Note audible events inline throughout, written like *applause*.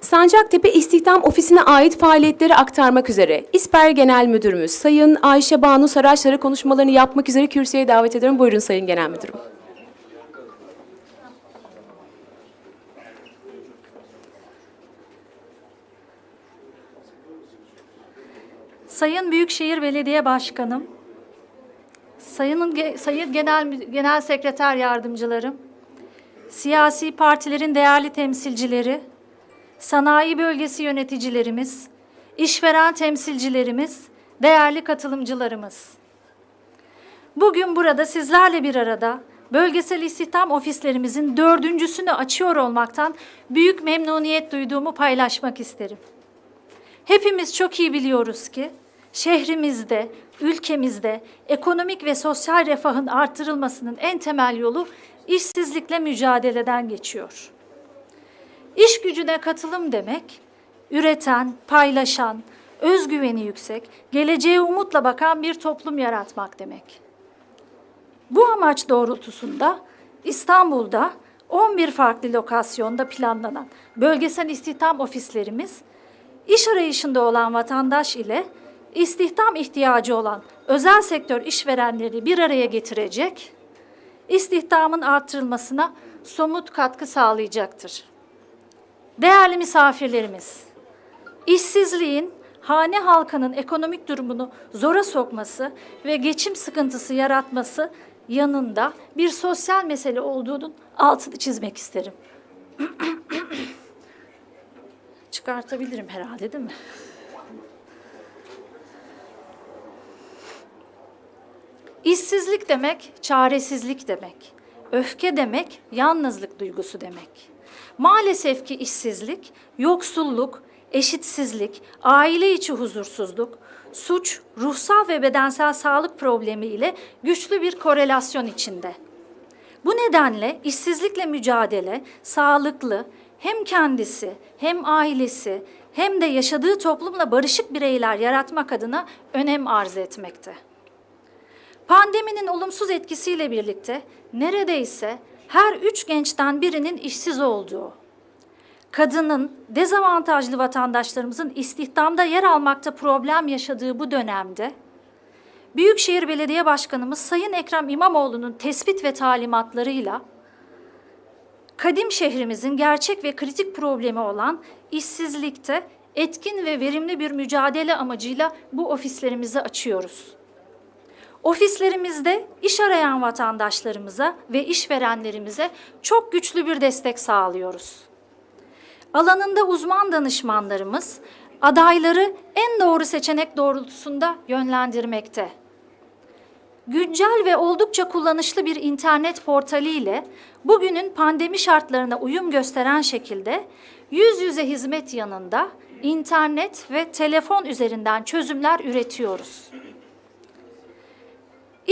Sancaktepe İstihdam Ofisi'ne ait faaliyetleri aktarmak üzere İSPER Genel Müdürümüz Sayın Ayşe Banu Saraçları konuşmalarını yapmak üzere kürsüye davet ediyorum. Buyurun Sayın Genel Müdürüm. Sayın Büyükşehir Belediye Başkanım, Sayın, Sayın Genel, Genel Sekreter Yardımcılarım, siyasi partilerin değerli temsilcileri, sanayi bölgesi yöneticilerimiz, işveren temsilcilerimiz, değerli katılımcılarımız. Bugün burada sizlerle bir arada bölgesel istihdam ofislerimizin dördüncüsünü açıyor olmaktan büyük memnuniyet duyduğumu paylaşmak isterim. Hepimiz çok iyi biliyoruz ki şehrimizde, ülkemizde ekonomik ve sosyal refahın artırılmasının en temel yolu işsizlikle mücadeleden geçiyor. İş gücüne katılım demek, üreten, paylaşan, özgüveni yüksek, geleceğe umutla bakan bir toplum yaratmak demek. Bu amaç doğrultusunda İstanbul'da 11 farklı lokasyonda planlanan bölgesel istihdam ofislerimiz iş arayışında olan vatandaş ile istihdam ihtiyacı olan özel sektör işverenleri bir araya getirecek, istihdamın artırılmasına somut katkı sağlayacaktır. Değerli misafirlerimiz, işsizliğin hane halkının ekonomik durumunu zora sokması ve geçim sıkıntısı yaratması yanında bir sosyal mesele olduğunun altını çizmek isterim. *clears throat* Çıkartabilirim herhalde değil mi? İşsizlik demek çaresizlik demek. Öfke demek yalnızlık duygusu demek. Maalesef ki işsizlik, yoksulluk, eşitsizlik, aile içi huzursuzluk, suç, ruhsal ve bedensel sağlık problemi ile güçlü bir korelasyon içinde. Bu nedenle işsizlikle mücadele sağlıklı hem kendisi hem ailesi hem de yaşadığı toplumla barışık bireyler yaratmak adına önem arz etmekte. Pandeminin olumsuz etkisiyle birlikte neredeyse her üç gençten birinin işsiz olduğu, kadının, dezavantajlı vatandaşlarımızın istihdamda yer almakta problem yaşadığı bu dönemde, Büyükşehir Belediye Başkanımız Sayın Ekrem İmamoğlu'nun tespit ve talimatlarıyla kadim şehrimizin gerçek ve kritik problemi olan işsizlikte etkin ve verimli bir mücadele amacıyla bu ofislerimizi açıyoruz. Ofislerimizde iş arayan vatandaşlarımıza ve işverenlerimize çok güçlü bir destek sağlıyoruz. Alanında uzman danışmanlarımız adayları en doğru seçenek doğrultusunda yönlendirmekte. Güncel ve oldukça kullanışlı bir internet portali ile bugünün pandemi şartlarına uyum gösteren şekilde yüz yüze hizmet yanında internet ve telefon üzerinden çözümler üretiyoruz.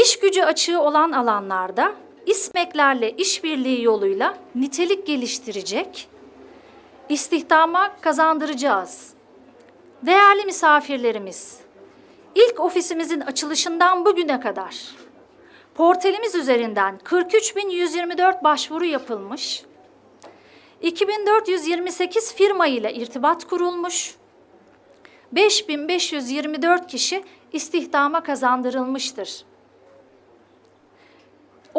İş gücü açığı olan alanlarda İSMEK'lerle işbirliği yoluyla nitelik geliştirecek, istihdama kazandıracağız. Değerli misafirlerimiz, ilk ofisimizin açılışından bugüne kadar portalimiz üzerinden 43.124 başvuru yapılmış, 2428 firma ile irtibat kurulmuş, 5524 kişi istihdama kazandırılmıştır.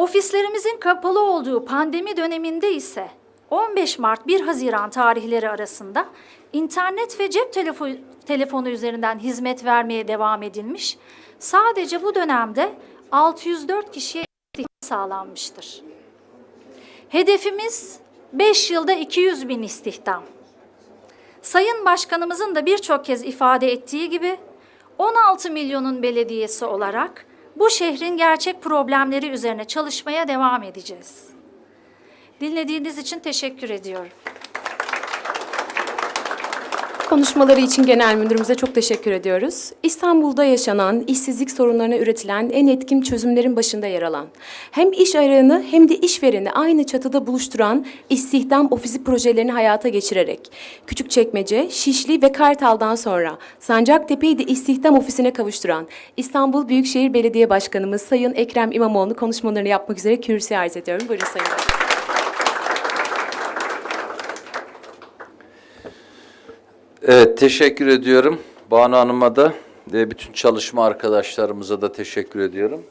Ofislerimizin kapalı olduğu pandemi döneminde ise 15 Mart 1 Haziran tarihleri arasında internet ve cep telefo- telefonu üzerinden hizmet vermeye devam edilmiş. Sadece bu dönemde 604 kişiye istihdam sağlanmıştır. Hedefimiz 5 yılda 200 bin istihdam. Sayın Başkanımızın da birçok kez ifade ettiği gibi 16 milyonun belediyesi olarak bu şehrin gerçek problemleri üzerine çalışmaya devam edeceğiz. Dinlediğiniz için teşekkür ediyorum. Konuşmaları için Genel Müdürümüze çok teşekkür ediyoruz. İstanbul'da yaşanan işsizlik sorunlarına üretilen en etkin çözümlerin başında yer alan, hem iş arayanı hem de işvereni aynı çatıda buluşturan istihdam ofisi projelerini hayata geçirerek Küçükçekmece, Şişli ve Kartal'dan sonra Sancaktepe'yi de istihdam ofisine kavuşturan İstanbul Büyükşehir Belediye Başkanımız Sayın Ekrem İmamoğlu konuşmalarını yapmak üzere kürsüye arz ediyorum. Buyurun Sayın. Evet, teşekkür ediyorum. Banu Hanım'a da ve bütün çalışma arkadaşlarımıza da teşekkür ediyorum.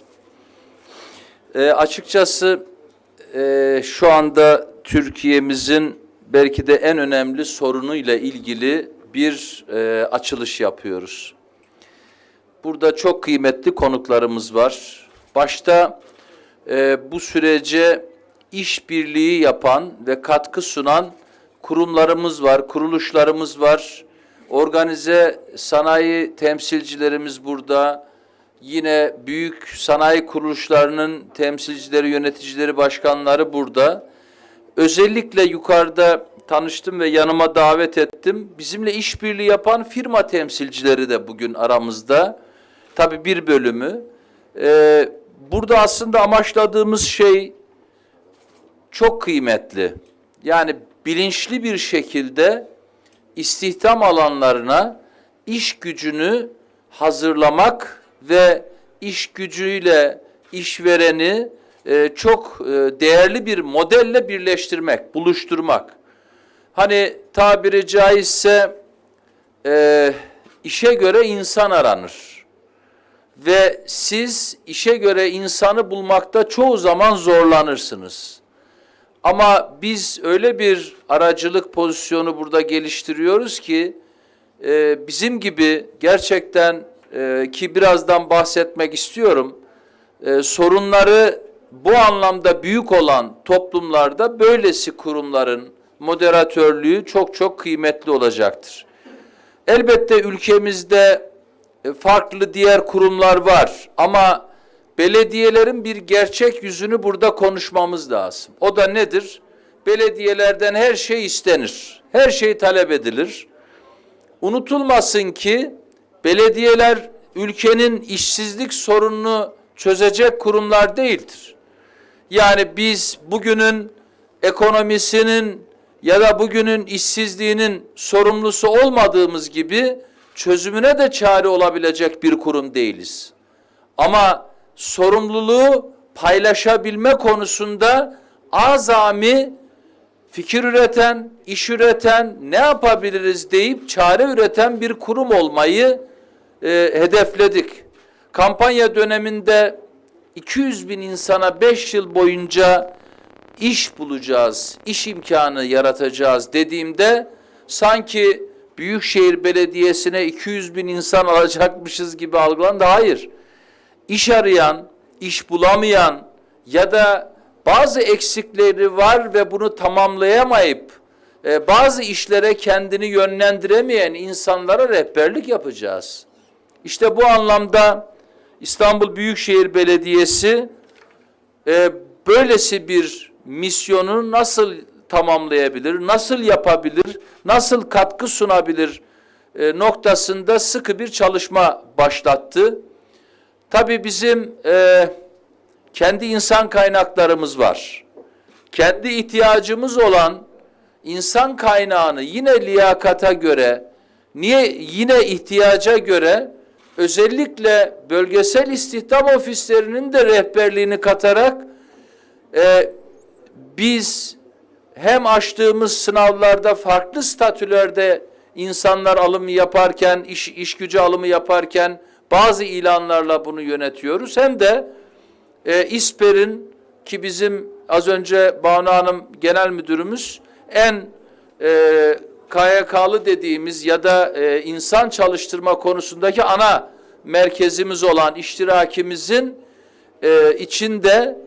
E, açıkçası e, şu anda Türkiye'mizin belki de en önemli sorunuyla ilgili bir e, açılış yapıyoruz. Burada çok kıymetli konuklarımız var. Başta e, bu sürece işbirliği yapan ve katkı sunan kurumlarımız var, kuruluşlarımız var. Organize sanayi temsilcilerimiz burada. Yine büyük sanayi kuruluşlarının temsilcileri, yöneticileri, başkanları burada. Özellikle yukarıda tanıştım ve yanıma davet ettim. Bizimle işbirliği yapan firma temsilcileri de bugün aramızda. Tabii bir bölümü. Ee, burada aslında amaçladığımız şey çok kıymetli. Yani bilinçli bir şekilde istihdam alanlarına iş gücünü hazırlamak ve iş gücüyle işvereni e, çok e, değerli bir modelle birleştirmek, buluşturmak. Hani tabiri caizse e, işe göre insan aranır. Ve siz işe göre insanı bulmakta çoğu zaman zorlanırsınız. Ama biz öyle bir aracılık pozisyonu burada geliştiriyoruz ki e, bizim gibi gerçekten e, ki birazdan bahsetmek istiyorum e, sorunları bu anlamda büyük olan toplumlarda böylesi kurumların moderatörlüğü çok çok kıymetli olacaktır. Elbette ülkemizde e, farklı diğer kurumlar var ama belediyelerin bir gerçek yüzünü burada konuşmamız lazım. O da nedir? Belediyelerden her şey istenir. Her şey talep edilir. Unutulmasın ki belediyeler ülkenin işsizlik sorununu çözecek kurumlar değildir. Yani biz bugünün ekonomisinin ya da bugünün işsizliğinin sorumlusu olmadığımız gibi çözümüne de çare olabilecek bir kurum değiliz. Ama sorumluluğu paylaşabilme konusunda azami fikir üreten, iş üreten, ne yapabiliriz deyip çare üreten bir kurum olmayı e, hedefledik. Kampanya döneminde 200 bin insana 5 yıl boyunca iş bulacağız, iş imkanı yaratacağız dediğimde sanki Büyükşehir Belediyesi'ne 200 bin insan alacakmışız gibi algılandı. Hayır. İş arayan, iş bulamayan ya da bazı eksikleri var ve bunu tamamlayamayıp e, bazı işlere kendini yönlendiremeyen insanlara rehberlik yapacağız. İşte bu anlamda İstanbul Büyükşehir Belediyesi e, böylesi bir misyonu nasıl tamamlayabilir, nasıl yapabilir, nasıl katkı sunabilir e, noktasında sıkı bir çalışma başlattı. Tabii bizim e, kendi insan kaynaklarımız var. Kendi ihtiyacımız olan insan kaynağını yine liyakata göre, niye yine ihtiyaca göre özellikle bölgesel istihdam ofislerinin de rehberliğini katarak e, biz hem açtığımız sınavlarda farklı statülerde insanlar alımı yaparken, iş, iş gücü alımı yaparken bazı ilanlarla bunu yönetiyoruz. Hem de e, İSPER'in ki bizim az önce Banu Hanım genel müdürümüz en e, KYK'lı dediğimiz ya da e, insan çalıştırma konusundaki ana merkezimiz olan iştirakimizin e, içinde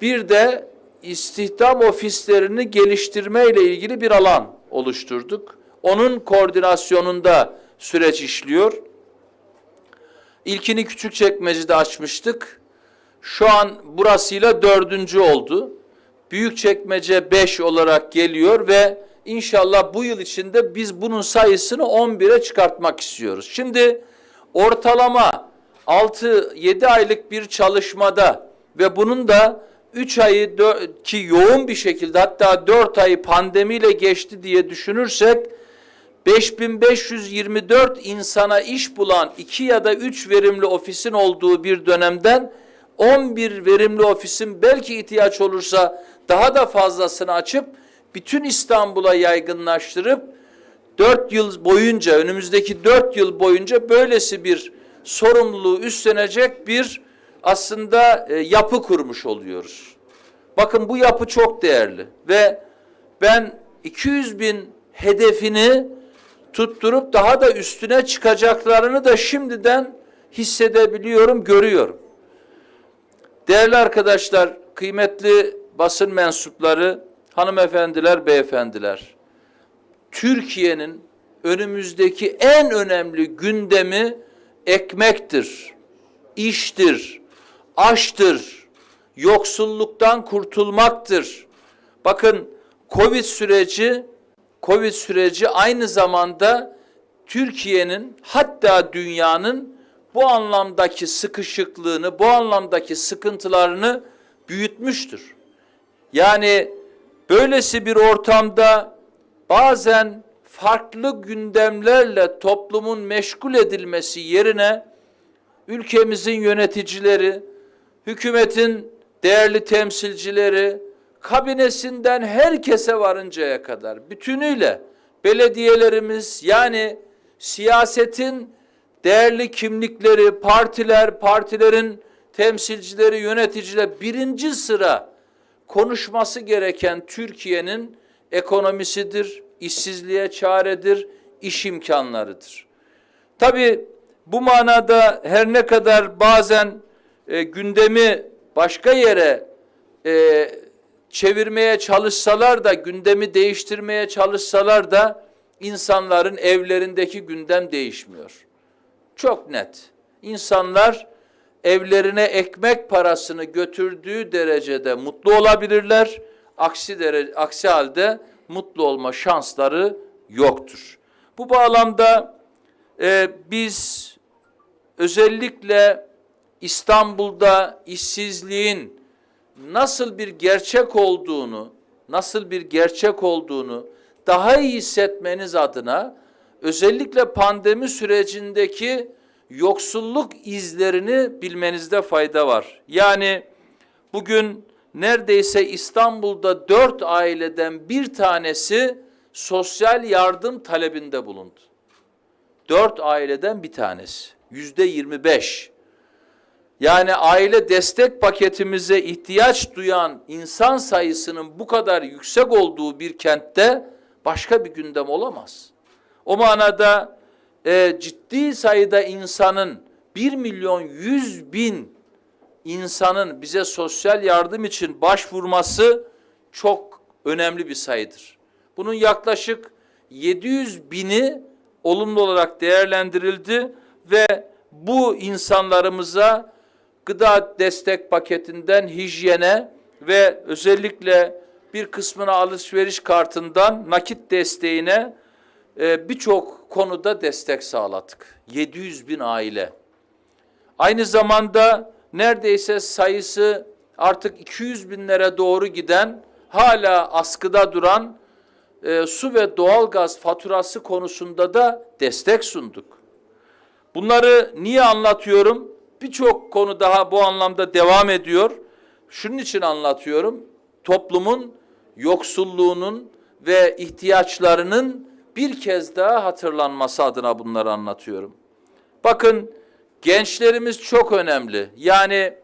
bir de istihdam ofislerini geliştirme ile ilgili bir alan oluşturduk. Onun koordinasyonunda süreç işliyor. İlkini Küçükçekmece'de açmıştık. Şu an burasıyla dördüncü oldu. Büyükçekmece 5 olarak geliyor ve inşallah bu yıl içinde biz bunun sayısını 11'e çıkartmak istiyoruz. Şimdi ortalama 6-7 aylık bir çalışmada ve bunun da 3 ayı ki yoğun bir şekilde hatta 4 ayı pandemiyle geçti diye düşünürsek 5524 insana iş bulan 2 ya da 3 verimli ofisin olduğu bir dönemden 11 verimli ofisin belki ihtiyaç olursa daha da fazlasını açıp bütün İstanbul'a yaygınlaştırıp dört yıl boyunca, önümüzdeki dört yıl boyunca böylesi bir sorumluluğu üstlenecek bir aslında e, yapı kurmuş oluyoruz. Bakın bu yapı çok değerli ve ben 200 bin hedefini tutturup daha da üstüne çıkacaklarını da şimdiden hissedebiliyorum, görüyorum. Değerli arkadaşlar, kıymetli basın mensupları, hanımefendiler, beyefendiler. Türkiye'nin önümüzdeki en önemli gündemi ekmektir, iştir, aştır, yoksulluktan kurtulmaktır. Bakın Covid süreci, Covid süreci aynı zamanda Türkiye'nin hatta dünyanın bu anlamdaki sıkışıklığını, bu anlamdaki sıkıntılarını büyütmüştür. Yani böylesi bir ortamda bazen farklı gündemlerle toplumun meşgul edilmesi yerine ülkemizin yöneticileri, hükümetin değerli temsilcileri, kabinesinden herkese varıncaya kadar bütünüyle belediyelerimiz yani siyasetin değerli kimlikleri, partiler, partilerin temsilcileri, yöneticiler birinci sıra konuşması gereken Türkiye'nin ekonomisidir, işsizliğe çaredir, iş imkanlarıdır. Tabii bu manada her ne kadar bazen e, gündemi başka yere e, çevirmeye çalışsalar da, gündemi değiştirmeye çalışsalar da insanların evlerindeki gündem değişmiyor. Çok net. İnsanlar evlerine ekmek parasını götürdüğü derecede mutlu olabilirler. Aksi derece, aksi halde mutlu olma şansları yoktur. Bu bağlamda e, biz özellikle İstanbul'da işsizliğin nasıl bir gerçek olduğunu, nasıl bir gerçek olduğunu daha iyi hissetmeniz adına özellikle pandemi sürecindeki yoksulluk izlerini bilmenizde fayda var. Yani bugün neredeyse İstanbul'da dört aileden bir tanesi sosyal yardım talebinde bulundu. Dört aileden bir tanesi. Yüzde yirmi beş. Yani aile destek paketimize ihtiyaç duyan insan sayısının bu kadar yüksek olduğu bir kentte başka bir gündem olamaz. O manada e, ciddi sayıda insanın 1 milyon 100 bin insanın bize sosyal yardım için başvurması çok önemli bir sayıdır. Bunun yaklaşık 700 bini olumlu olarak değerlendirildi ve bu insanlarımıza gıda destek paketinden hijyene ve özellikle bir kısmına alışveriş kartından nakit desteğine e, birçok konuda destek sağladık. 700 bin aile. Aynı zamanda neredeyse sayısı artık 200 binlere doğru giden hala askıda duran e, su ve doğalgaz faturası konusunda da destek sunduk. Bunları niye anlatıyorum? Birçok konu daha bu anlamda devam ediyor. Şunun için anlatıyorum. Toplumun yoksulluğunun ve ihtiyaçlarının bir kez daha hatırlanması adına bunları anlatıyorum. Bakın gençlerimiz çok önemli. Yani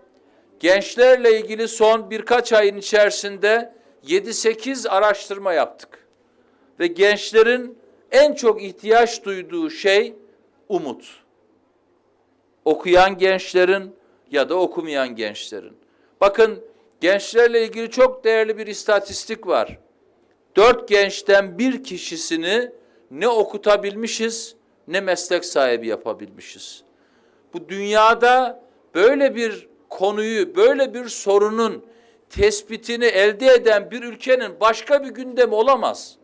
gençlerle ilgili son birkaç ayın içerisinde 7-8 araştırma yaptık. Ve gençlerin en çok ihtiyaç duyduğu şey umut. Okuyan gençlerin ya da okumayan gençlerin. Bakın gençlerle ilgili çok değerli bir istatistik var. Dört gençten bir kişisini ne okutabilmişiz ne meslek sahibi yapabilmişiz. Bu dünyada böyle bir konuyu, böyle bir sorunun tespitini elde eden bir ülkenin başka bir gündemi olamaz.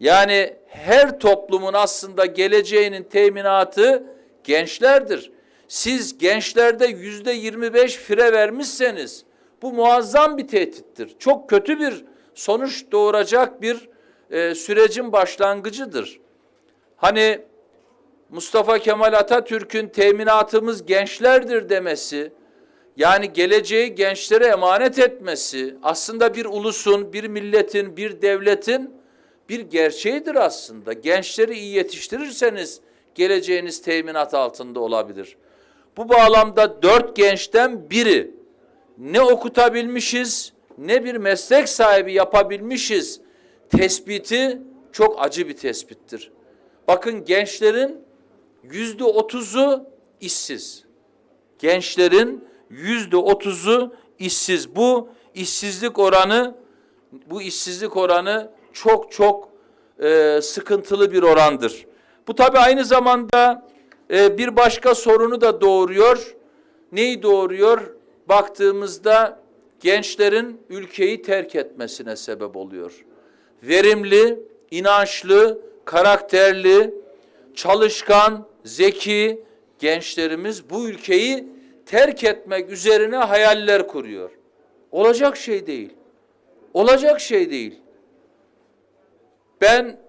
Yani her toplumun aslında geleceğinin teminatı gençlerdir. Siz gençlerde yüzde 25 fire vermişseniz bu muazzam bir tehdittir. Çok kötü bir sonuç doğuracak bir e, sürecin başlangıcıdır. Hani Mustafa Kemal Atatürk'ün teminatımız gençlerdir demesi, yani geleceği gençlere emanet etmesi, aslında bir ulusun, bir milletin, bir devletin bir gerçeğidir aslında. Gençleri iyi yetiştirirseniz geleceğiniz teminat altında olabilir. Bu bağlamda dört gençten biri ne okutabilmişiz ne bir meslek sahibi yapabilmişiz tespiti çok acı bir tespittir. Bakın gençlerin yüzde otuzu işsiz. Gençlerin yüzde otuzu işsiz. Bu işsizlik oranı bu işsizlik oranı çok çok e, sıkıntılı bir orandır. Bu tabii aynı zamanda e, bir başka sorunu da doğuruyor. Neyi doğuruyor? Baktığımızda gençlerin ülkeyi terk etmesine sebep oluyor. Verimli, inançlı, karakterli, çalışkan, zeki gençlerimiz bu ülkeyi terk etmek üzerine hayaller kuruyor. Olacak şey değil. Olacak şey değil. Ben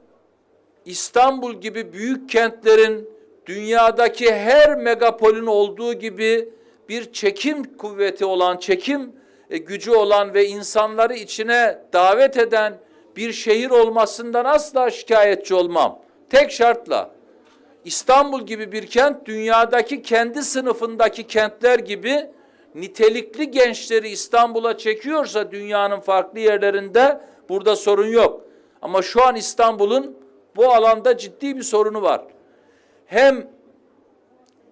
İstanbul gibi büyük kentlerin dünyadaki her megapolün olduğu gibi bir çekim kuvveti olan, çekim e, gücü olan ve insanları içine davet eden bir şehir olmasından asla şikayetçi olmam. Tek şartla İstanbul gibi bir kent dünyadaki kendi sınıfındaki kentler gibi nitelikli gençleri İstanbul'a çekiyorsa dünyanın farklı yerlerinde burada sorun yok. Ama şu an İstanbul'un bu alanda ciddi bir sorunu var. Hem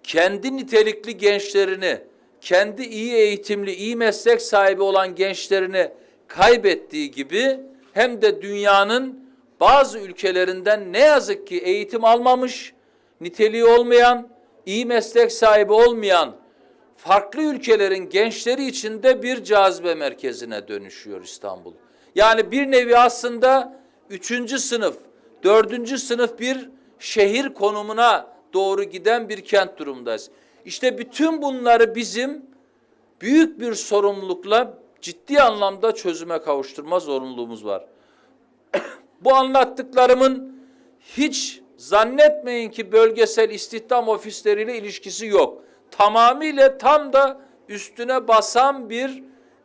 kendi nitelikli gençlerini, kendi iyi eğitimli, iyi meslek sahibi olan gençlerini kaybettiği gibi hem de dünyanın bazı ülkelerinden ne yazık ki eğitim almamış, niteliği olmayan, iyi meslek sahibi olmayan farklı ülkelerin gençleri içinde bir cazibe merkezine dönüşüyor İstanbul. Yani bir nevi aslında üçüncü sınıf, dördüncü sınıf bir şehir konumuna doğru giden bir kent durumdayız. İşte bütün bunları bizim büyük bir sorumlulukla ciddi anlamda çözüme kavuşturma zorunluluğumuz var. *coughs* Bu anlattıklarımın hiç zannetmeyin ki bölgesel istihdam ofisleriyle ilişkisi yok. Tamamıyla tam da üstüne basan bir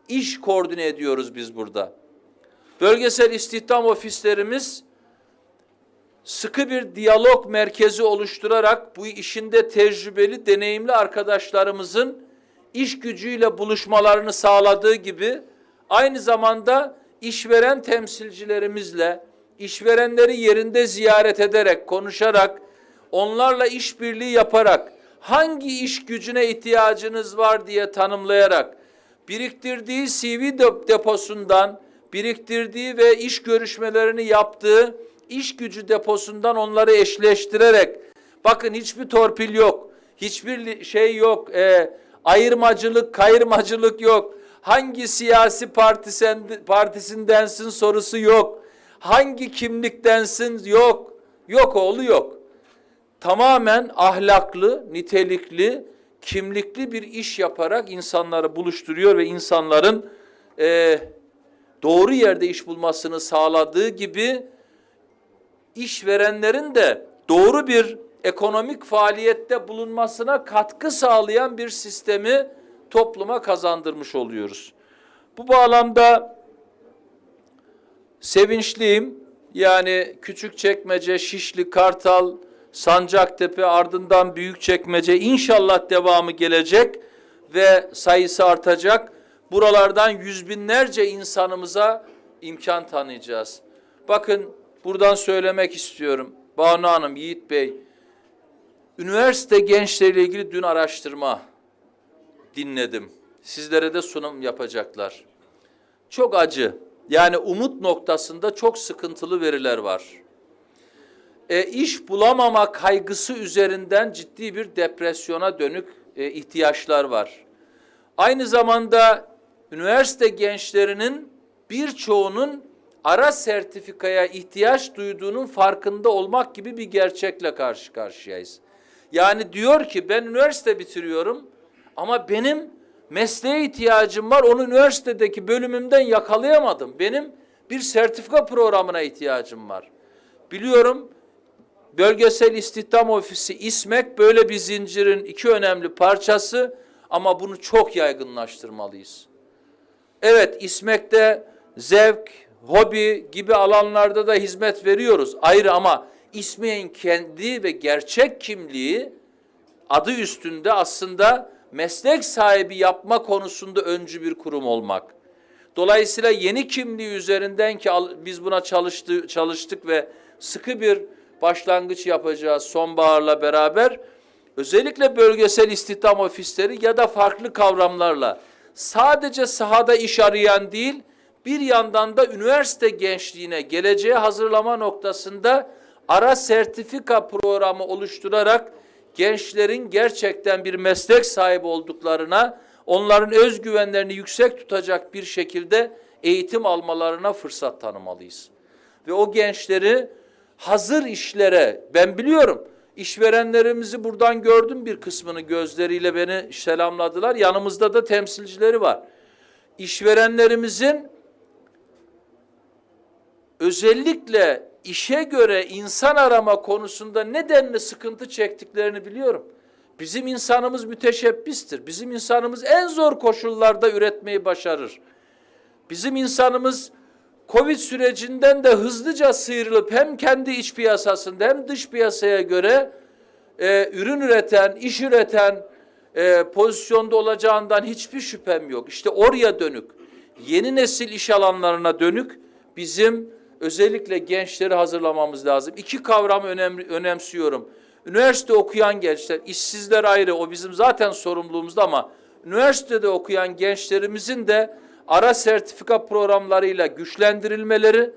iş koordine ediyoruz biz burada. Bölgesel istihdam ofislerimiz sıkı bir diyalog merkezi oluşturarak bu işinde tecrübeli, deneyimli arkadaşlarımızın iş gücüyle buluşmalarını sağladığı gibi aynı zamanda işveren temsilcilerimizle işverenleri yerinde ziyaret ederek, konuşarak, onlarla işbirliği yaparak hangi iş gücüne ihtiyacınız var diye tanımlayarak biriktirdiği CV dep- deposundan, biriktirdiği ve iş görüşmelerini yaptığı iş gücü deposundan onları eşleştirerek bakın hiçbir torpil yok, hiçbir şey yok, e, ayırmacılık, kayırmacılık yok. Hangi siyasi partisen, partisindensin sorusu yok. Hangi kimliktensin yok. Yok oğlu yok tamamen ahlaklı, nitelikli, kimlikli bir iş yaparak insanları buluşturuyor ve insanların e, doğru yerde iş bulmasını sağladığı gibi işverenlerin de doğru bir ekonomik faaliyette bulunmasına katkı sağlayan bir sistemi topluma kazandırmış oluyoruz. Bu bağlamda sevinçliyim. Yani Küçükçekmece, Şişli, Kartal, Sancaktepe ardından Büyükçekmece inşallah devamı gelecek ve sayısı artacak. Buralardan yüz binlerce insanımıza imkan tanıyacağız. Bakın buradan söylemek istiyorum. Banu Hanım, Yiğit Bey, üniversite gençleriyle ilgili dün araştırma dinledim. Sizlere de sunum yapacaklar. Çok acı. Yani umut noktasında çok sıkıntılı veriler var e, iş bulamama kaygısı üzerinden ciddi bir depresyona dönük e, ihtiyaçlar var. Aynı zamanda üniversite gençlerinin birçoğunun ara sertifikaya ihtiyaç duyduğunun farkında olmak gibi bir gerçekle karşı karşıyayız. Yani diyor ki ben üniversite bitiriyorum ama benim mesleğe ihtiyacım var. Onu üniversitedeki bölümümden yakalayamadım. Benim bir sertifika programına ihtiyacım var. Biliyorum Bölgesel İstihdam Ofisi İSMEK böyle bir zincirin iki önemli parçası ama bunu çok yaygınlaştırmalıyız. Evet İSMEK'te zevk, hobi gibi alanlarda da hizmet veriyoruz. Ayrı ama İSMİ'nin kendi ve gerçek kimliği adı üstünde aslında meslek sahibi yapma konusunda öncü bir kurum olmak. Dolayısıyla yeni kimliği üzerinden ki biz buna çalıştı, çalıştık ve sıkı bir başlangıç yapacağız sonbaharla beraber. Özellikle bölgesel istihdam ofisleri ya da farklı kavramlarla sadece sahada iş arayan değil, bir yandan da üniversite gençliğine geleceğe hazırlama noktasında ara sertifika programı oluşturarak gençlerin gerçekten bir meslek sahibi olduklarına, onların özgüvenlerini yüksek tutacak bir şekilde eğitim almalarına fırsat tanımalıyız. Ve o gençleri hazır işlere, ben biliyorum işverenlerimizi buradan gördüm bir kısmını gözleriyle beni selamladılar. Yanımızda da temsilcileri var. İşverenlerimizin özellikle işe göre insan arama konusunda nedenle sıkıntı çektiklerini biliyorum. Bizim insanımız müteşebbistir. Bizim insanımız en zor koşullarda üretmeyi başarır. Bizim insanımız Covid sürecinden de hızlıca sıyrılıp hem kendi iç piyasasında hem dış piyasaya göre e, ürün üreten, iş üreten e, pozisyonda olacağından hiçbir şüphem yok. İşte oraya dönük, yeni nesil iş alanlarına dönük bizim özellikle gençleri hazırlamamız lazım. İki kavramı önemli, önemsiyorum. Üniversite okuyan gençler, işsizler ayrı, o bizim zaten sorumluluğumuzda ama üniversitede okuyan gençlerimizin de ara sertifika programlarıyla güçlendirilmeleri,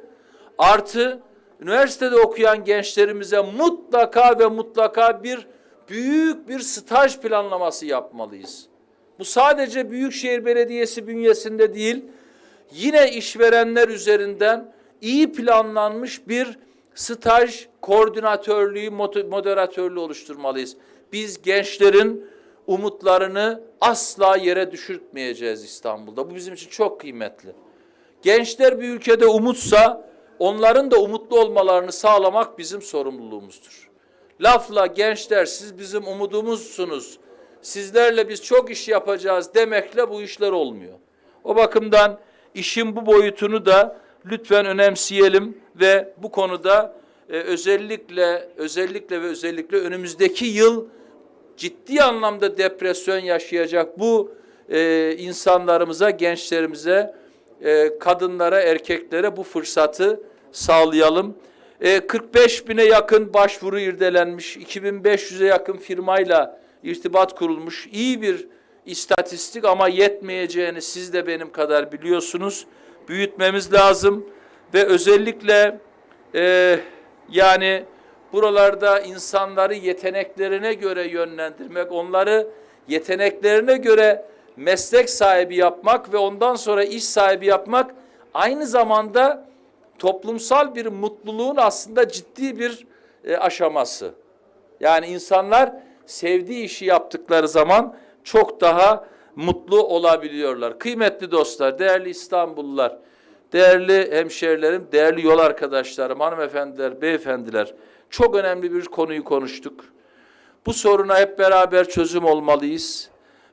artı üniversitede okuyan gençlerimize mutlaka ve mutlaka bir büyük bir staj planlaması yapmalıyız. Bu sadece Büyükşehir Belediyesi bünyesinde değil, yine işverenler üzerinden iyi planlanmış bir staj koordinatörlüğü, moderatörlüğü oluşturmalıyız. Biz gençlerin umutlarını asla yere düşürtmeyeceğiz İstanbul'da. Bu bizim için çok kıymetli. Gençler bir ülkede umutsa onların da umutlu olmalarını sağlamak bizim sorumluluğumuzdur. Lafla gençler siz bizim umudumuzsunuz. Sizlerle biz çok iş yapacağız demekle bu işler olmuyor. O bakımdan işin bu boyutunu da lütfen önemseyelim ve bu konuda e, özellikle özellikle ve özellikle önümüzdeki yıl ciddi anlamda depresyon yaşayacak bu e, insanlarımıza, gençlerimize, e, kadınlara, erkeklere bu fırsatı sağlayalım. E, 45 bine yakın başvuru irdelenmiş, 2500'e yakın firmayla irtibat kurulmuş. İyi bir istatistik ama yetmeyeceğini siz de benim kadar biliyorsunuz. Büyütmemiz lazım ve özellikle e, yani buralarda insanları yeteneklerine göre yönlendirmek, onları yeteneklerine göre meslek sahibi yapmak ve ondan sonra iş sahibi yapmak aynı zamanda toplumsal bir mutluluğun aslında ciddi bir e, aşaması. Yani insanlar sevdiği işi yaptıkları zaman çok daha mutlu olabiliyorlar. Kıymetli dostlar, değerli İstanbullular, değerli hemşerilerim, değerli yol arkadaşlarım, hanımefendiler, beyefendiler, çok önemli bir konuyu konuştuk. Bu soruna hep beraber çözüm olmalıyız.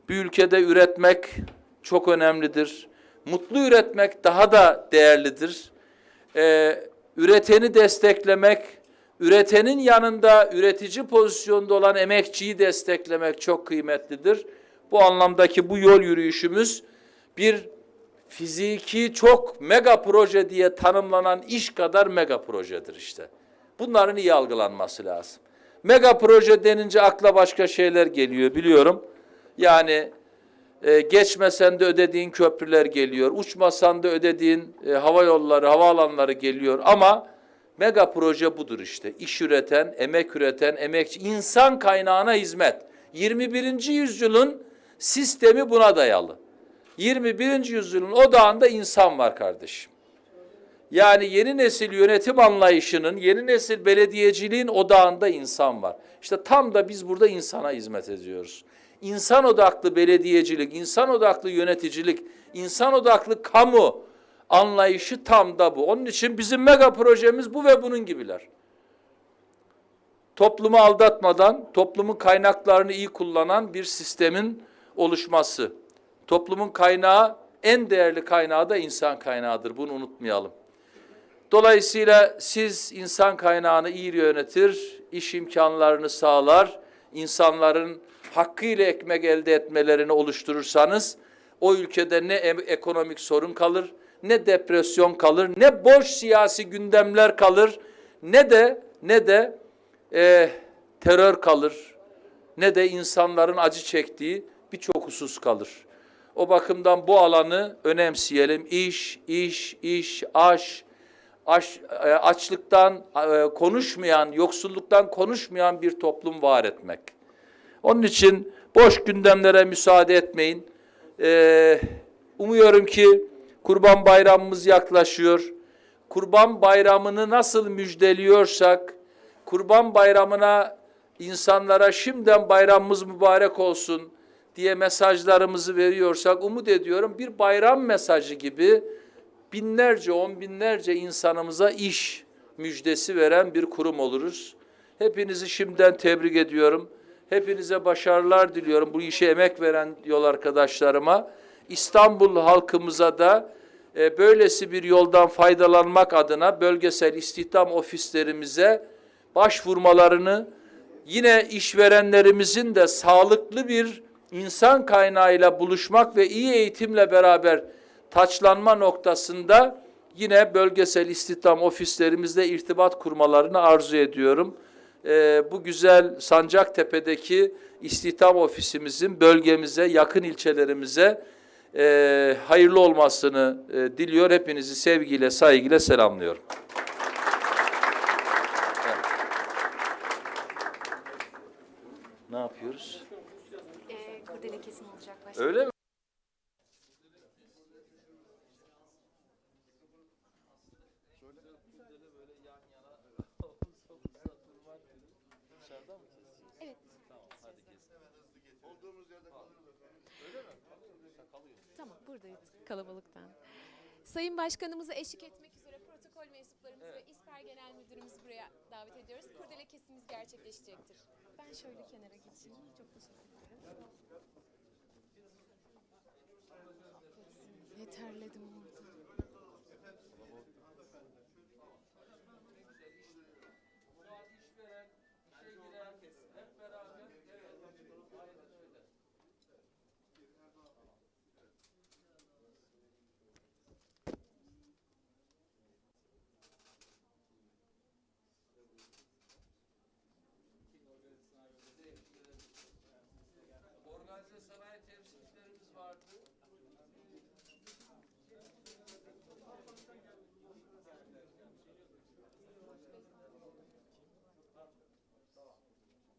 Bir ülkede üretmek çok önemlidir. Mutlu üretmek daha da değerlidir. Ee, üreteni desteklemek, üretenin yanında üretici pozisyonda olan emekçiyi desteklemek çok kıymetlidir. Bu anlamdaki bu yol yürüyüşümüz bir fiziki çok mega proje diye tanımlanan iş kadar mega projedir işte. Bunların iyi algılanması lazım. Mega proje denince akla başka şeyler geliyor biliyorum. Yani e, geçmesen de ödediğin köprüler geliyor. Uçmasan da ödediğin e, hava yolları, havaalanları geliyor. Ama mega proje budur işte. İş üreten, emek üreten, emekçi, insan kaynağına hizmet. 21. yüzyılın sistemi buna dayalı. 21. yüzyılın odağında insan var kardeşim. Yani yeni nesil yönetim anlayışının, yeni nesil belediyeciliğin odağında insan var. İşte tam da biz burada insana hizmet ediyoruz. İnsan odaklı belediyecilik, insan odaklı yöneticilik, insan odaklı kamu anlayışı tam da bu. Onun için bizim mega projemiz bu ve bunun gibiler. Toplumu aldatmadan, toplumun kaynaklarını iyi kullanan bir sistemin oluşması. Toplumun kaynağı, en değerli kaynağı da insan kaynağıdır. Bunu unutmayalım. Dolayısıyla siz insan kaynağını iyi yönetir, iş imkanlarını sağlar, insanların hakkıyla ekmek elde etmelerini oluşturursanız o ülkede ne ekonomik sorun kalır, ne depresyon kalır, ne boş siyasi gündemler kalır, ne de ne de eh, terör kalır, ne de insanların acı çektiği husus kalır. O bakımdan bu alanı önemseyelim. İş, iş, iş, aş, aş e, açlıktan e, konuşmayan, yoksulluktan konuşmayan bir toplum var etmek. Onun için boş gündemlere müsaade etmeyin. Ee, umuyorum ki Kurban Bayramımız yaklaşıyor. Kurban Bayramını nasıl müjdeliyorsak, Kurban Bayramına insanlara şimdiden bayramımız mübarek olsun diye mesajlarımızı veriyorsak umut ediyorum bir bayram mesajı gibi binlerce, on binlerce insanımıza iş müjdesi veren bir kurum oluruz. Hepinizi şimdiden tebrik ediyorum. Hepinize başarılar diliyorum bu işe emek veren yol arkadaşlarıma. İstanbul halkımıza da e, böylesi bir yoldan faydalanmak adına bölgesel istihdam ofislerimize başvurmalarını yine işverenlerimizin de sağlıklı bir insan kaynağıyla buluşmak ve iyi eğitimle beraber taçlanma noktasında yine bölgesel istihdam ofislerimizle irtibat kurmalarını arzu ediyorum. Ee, bu güzel Sancaktepe'deki istihdam ofisimizin bölgemize, yakın ilçelerimize e, hayırlı olmasını e, diliyor. Hepinizi sevgiyle, saygıyla selamlıyorum. Ne yapıyoruz? Ee, kurdele Öyle mi? Tamam buradayız kalabalıktan. Sayın Başkanımızı eşlik etmek üzere protokol mensuplarımız ve İSPER Genel Müdürümüzü buraya davet ediyoruz. Kurdele kesimimiz gerçekleşecektir. Ben şöyle kenara geçeyim. Çok teşekkür ederim. Yeterledim orada. Organize sanayi temsilcilerimiz vardı.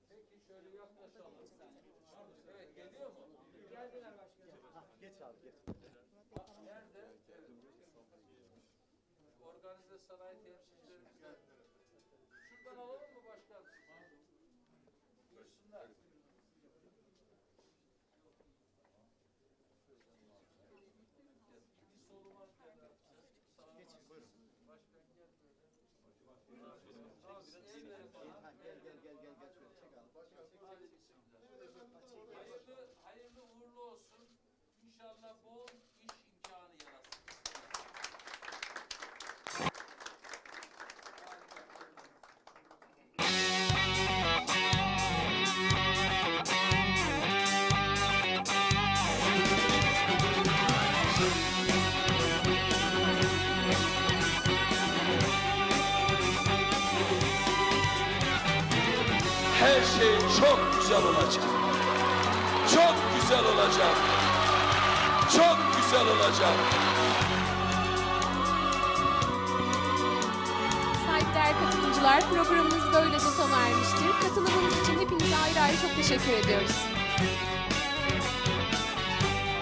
Peki şöyle yaklaşalım. Evet geliyor mu? Geldiler başkanım. Geç abi geç. Nerede? Organize sanayi temsilcilerimiz nerede? Şuradan alalım mı başkan? Buyursunlar. Hayırlı, hayırlı uğurlu olsun. İnşallah bol güzel olacak. Çok güzel olacak. Saygıdeğer katılımcılar programımız böylece sona ermiştir. Katılımınız için hepinize ayrı ayrı çok teşekkür ediyoruz.